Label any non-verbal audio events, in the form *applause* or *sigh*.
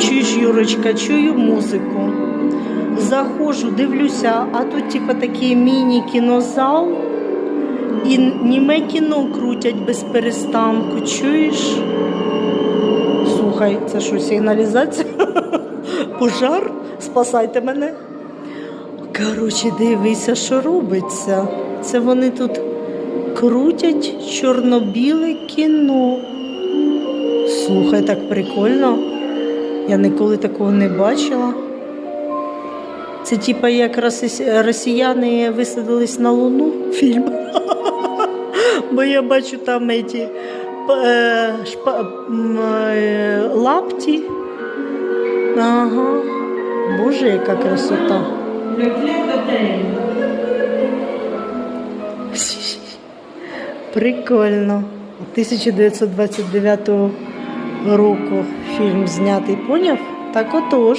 Чуєш, Юрочка, чую музику. Заходжу, дивлюся, а тут типа такий міні-кінозал. І німе кіно крутять без перестанку. Чуєш? Слухай, це що, сигналізація? *laughs* Пожар? Спасайте мене. Коротше, дивися, що робиться. Це вони тут крутять чорно-біле кіно. Слухай, так прикольно. Я ніколи такого не бачила. Це типа як росіяни висадились на Луну фільм. *laughs* Бо я бачу там эти е, е, лапті. Ага. Боже, яка красота. *laughs* Прикольно. 1929 року фільм знятий, поняв? Так отож.